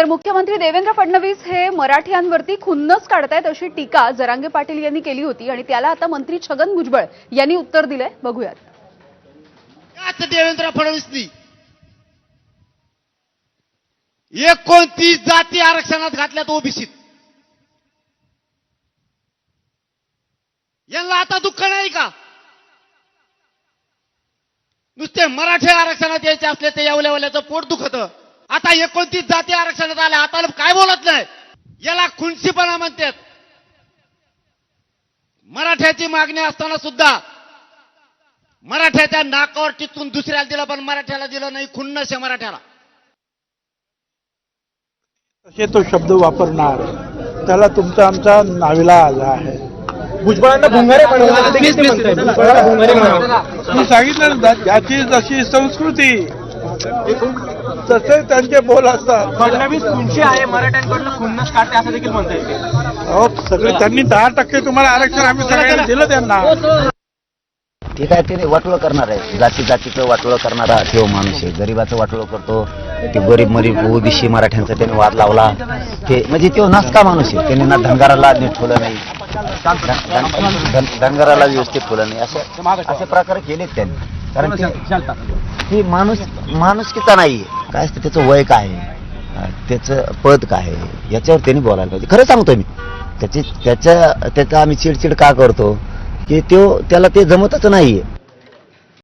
तर मुख्यमंत्री देवेंद्र फडणवीस हे मराठ्यांवरती खुन्नच काढतायत अशी टीका जरांगे पाटील यांनी केली होती आणि त्याला आता मंत्री छगन भुजबळ यांनी उत्तर दिलंय. बघूयात. देवेंद्र फडणवीसनी? एकोणतीस जाती आरक्षणात घातल्यात ओबीसीत. यांना आता दुःख नाही का? नुसते मराठी आरक्षणात यायचे असले ते यावल्यावल्याचं पोट दुखत. आता एकोणतीस जाती आरक्षणात आल्या? आता काय बोलत नाही? याला खुनशीपणा म्हणतात. मराठ्याची मागणी असताना सुद्धा मराठ्याच्या नाकावर टिचून दुसऱ्याला दिलं पण मराठ्याला दिलं नाही. खुन्नस आहे मराठ्याला. तसे तो शब्द वापरणार? त्याला तुमचा आमचा नाविला आला आहे. भुजबळांना भुंगारे. मी सांगितलं ना ज्याची जशी संस्कृती. तसे त्यांचे बोल असतात. फडणवीस खुनशी आहे मराठ्यांकडून खुन्नस काढते असं देखील म्हणता येते. अहो सगळे त्यांनी दहा टक्के तुम्हाला आरक्षण आम्ही सगळ्यांना दिलं त्यांना. ठीक आहे ते वाटोळं करणार आहे. जाती जातीचं वाटोळं करणारा तो माणूस आहे. गरीबाचं वाटोळं करतो. ते गरीब मरीब ओबीसी मराठ्यांचा त्याने वाद लावला. ते म्हणजे तो नासका माणूस आहे. त्याने ना धनगराला नीट ठेवलं नाही. धन- धन- धन- धनगराला व्यवस्थित ठेवलं नाही. असे असे प्रकार केलेत त्यांनी. कारण ते ही माणूस माणुसकीचा नाही काय असतं त्याचं वय काय आहे? त्याचं पद काय आहे? याच्यावर त्यांनी बोलायला पाहिजे. खरं सांगतो मी. त्याची त्याच्या त्याचा आम्ही चिडचिड का करतो? की तो त्याला ते जमतच नाहीये.